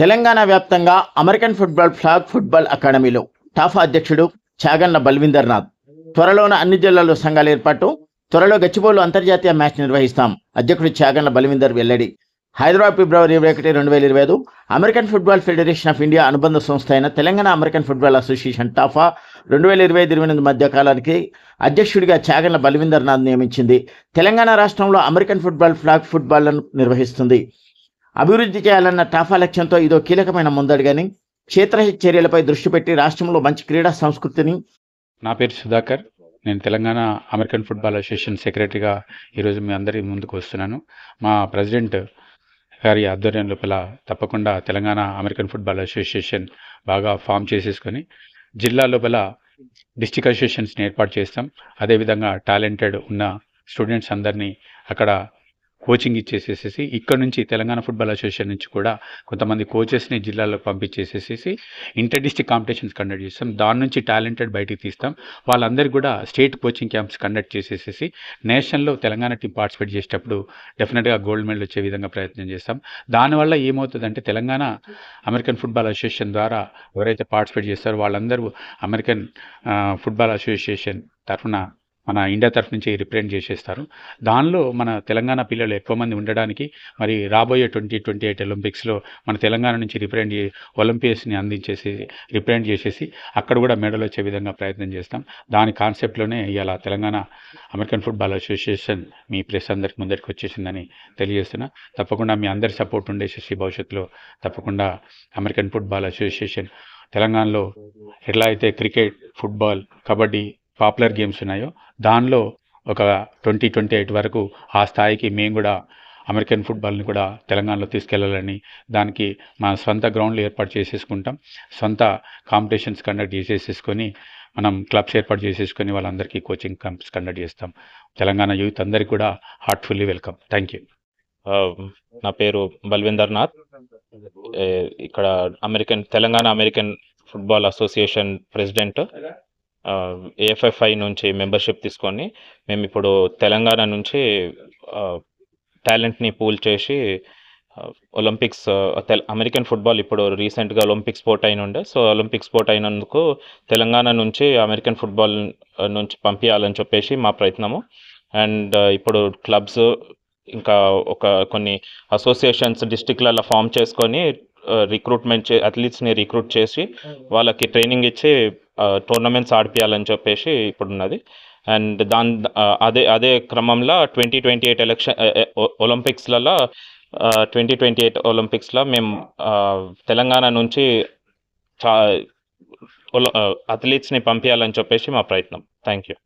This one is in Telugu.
తెలంగాణ వ్యాప్తంగా అమెరికన్ ఫుట్బాల్ ఫ్లాగ్ ఫుట్బాల్ అకాడమీలో టాఫా అధ్యక్షుడు చాగన్న బల్విందర్ నాథ్. త్వరలోన అన్ని జిల్లాల్లో సంఘాల ఏర్పాటు త్వరలో గచ్చిబౌలు అంతర్జాతీయ మ్యాచ్ నిర్వహిస్తాం. అధ్యక్షుడు చాగన్న బల్విందర్ వెల్లడి. హైదరాబాద్ ఫిబ్రవరి ఇరవై ఒకటి రెండు వేల ఇరవై ఐదు American football federation of India అనుబంధ సంస్థ అయిన Telangana American football association TAFA రెండు వేల ఇరవై ఐదు ఇరవై ఎనిమిది మధ్య కాలానికి అధ్యక్షుడిగా చాగండ్ల బల్వీందర్ నాథ్ నియమించింది. తెలంగాణ రాష్ట్రంలో అమెరికన్ ఫుట్బాల్ ఫ్లాగ్ ఫుట్బాల్ను నిర్వహిస్తుంది. అభివృద్ధి చేయాలన్న టాఫా లక్ష్యంతో ఇదో కీలకమైన ముందడుగని క్షేత్ర చర్యలపై దృష్టి పెట్టి రాష్ట్రంలో మంచి క్రీడా సంస్కృతిని. నా పేరు సుధాకర్. నేను తెలంగాణ అమెరికన్ ఫుట్బాల్ అసోసియేషన్ సెక్రటరీగా ఈరోజు మీ అందరి ముందుకు వస్తున్నాను. మా ప్రెసిడెంట్ గారి ఆధ్వర్యం లోపల తప్పకుండా తెలంగాణ అమెరికన్ ఫుట్బాల్ అసోసియేషన్ బాగా ఫామ్ చేసేసుకొని జిల్లా లోపల డిస్టిక్ అసోసియేషన్స్ని ఏర్పాటు చేస్తాం. అదేవిధంగా టాలెంటెడ్ ఉన్న స్టూడెంట్స్ అందరినీ అక్కడ కోచింగ్ ఇచ్చేసేసేసి ఇక్కడ నుంచి తెలంగాణ ఫుట్బాల్ అసోసియేషన్ నుంచి కూడా కొంతమంది కోచెస్ని జిల్లాలో పంపించేసేసేసి ఇంటర్ డిస్టిక్ కాంపిటీషన్స్ కండక్ట్ చేస్తాం. దాని నుంచి టాలెంటెడ్ బయటికి తీస్తాం. వాళ్ళందరికీ కూడా స్టేట్ కోచింగ్ క్యాంప్స్ కండక్ట్ చేసేసేసి నేషనల్లో తెలంగాణ టీం పార్టిసిపేట్ చేసేటప్పుడు డెఫినెట్గా గోల్డ్ మెడల్ వచ్చే విధంగా ప్రయత్నం చేస్తాం. దానివల్ల ఏమవుతుందంటే తెలంగాణ అమెరికన్ ఫుట్బాల్ అసోసియేషన్ ద్వారా ఎవరైతే పార్టిసిపేట్ చేస్తారో వాళ్ళందరూ అమెరికన్ ఫుట్బాల్ అసోసియేషన్ తరఫున మన ఇండియా తరఫు నుంచి రిప్రజెంట్ చేసేస్తారు. దానిలో మన తెలంగాణ పిల్లలు ఎక్కువ మంది ఉండడానికి మరి రాబోయే ట్వంటీ ట్వంటీ ఎయిట్ ఒలింపిక్స్లో మన తెలంగాణ నుంచి రిప్రజెంట్ ఒలింపియస్ని అందించేసి రిప్రజెంట్ చేసేసి అక్కడ కూడా మెడల్ వచ్చే విధంగా ప్రయత్నం చేస్తాం. దాని కాన్సెప్ట్లోనే ఇవాళ తెలంగాణ అమెరికన్ ఫుట్బాల్ అసోసియేషన్ మీ ప్రెస్ అందరికి ముందరికి వచ్చేసిందని తెలియజేస్తున్నా. తప్పకుండా మీ అందరి సపోర్ట్ ఉండేసేసి భవిష్యత్తులో తప్పకుండా అమెరికన్ ఫుట్బాల్ అసోసియేషన్ తెలంగాణలో ఎట్లా అయితే cricket football kabaddi popular games ఉన్నాయో దానిలో ఒక ట్వంటీ ట్వంటీ ఎయిట్ వరకు ఆ స్థాయికి మేము కూడా అమెరికన్ ఫుట్బాల్ని కూడా తెలంగాణలో తీసుకెళ్ళాలని దానికి మా సొంత గ్రౌండ్లు ఏర్పాటు చేసేసుకుంటాం. సొంత కాంపిటీషన్స్ కండక్ట్ చేసేసుకొని మనం క్లబ్స్ ఏర్పాటు చేసేసుకొని వాళ్ళందరికీ కోచింగ్ క్యాంప్స్ కండక్ట్ చేస్తాం. తెలంగాణ యూత్ అందరికీ కూడా heartfully welcome. Thank you. Um, నా పేరు బల్విందర్ నాథ్. ఇక్కడ American Telangana American football association president AFFI నుంచి మెంబర్షిప్ తీసుకొని మేము ఇప్పుడు తెలంగాణ నుంచి టాలెంట్ని పూల్ చేసి ఒలింపిక్స్ అమెరికన్ ఫుట్బాల్ ఇప్పుడు రీసెంట్గా ఒలింపిక్ స్పోర్ట్ అయిన ఉండే. సో ఒలింపిక్ స్పోర్ట్ అయినందుకు తెలంగాణ నుంచి అమెరికన్ ఫుట్బాల్ నుంచి పంపించాలని చెప్పేసి మా ప్రయత్నము. అండ్ ఇప్పుడు క్లబ్స్ ఇంకా ఒక కొన్ని అసోసియేషన్స్ డిస్టిక్లలో ఫామ్ చేసుకొని రిక్రూట్మెంట్ చే అథ్లీట్స్ని రిక్రూట్ చేసి వాళ్ళకి ట్రైనింగ్ ఇచ్చి టోర్నమెంట్స్ ఆడిపియాలని చెప్పేసి ఇప్పుడు ఉన్నది అండ్ దాని అదే అదే క్రమంలో ట్వంటీ ట్వంటీ ఎయిట్ ఎలక్షన్ ఒలింపిక్స్లలో ట్వంటీ ట్వంటీ ఎయిట్ ఒలింపిక్స్లో మేము తెలంగాణ నుంచి చా అథ్లీట్స్ని పంపించాలని చెప్పేసి మా ప్రయత్నం. Thank you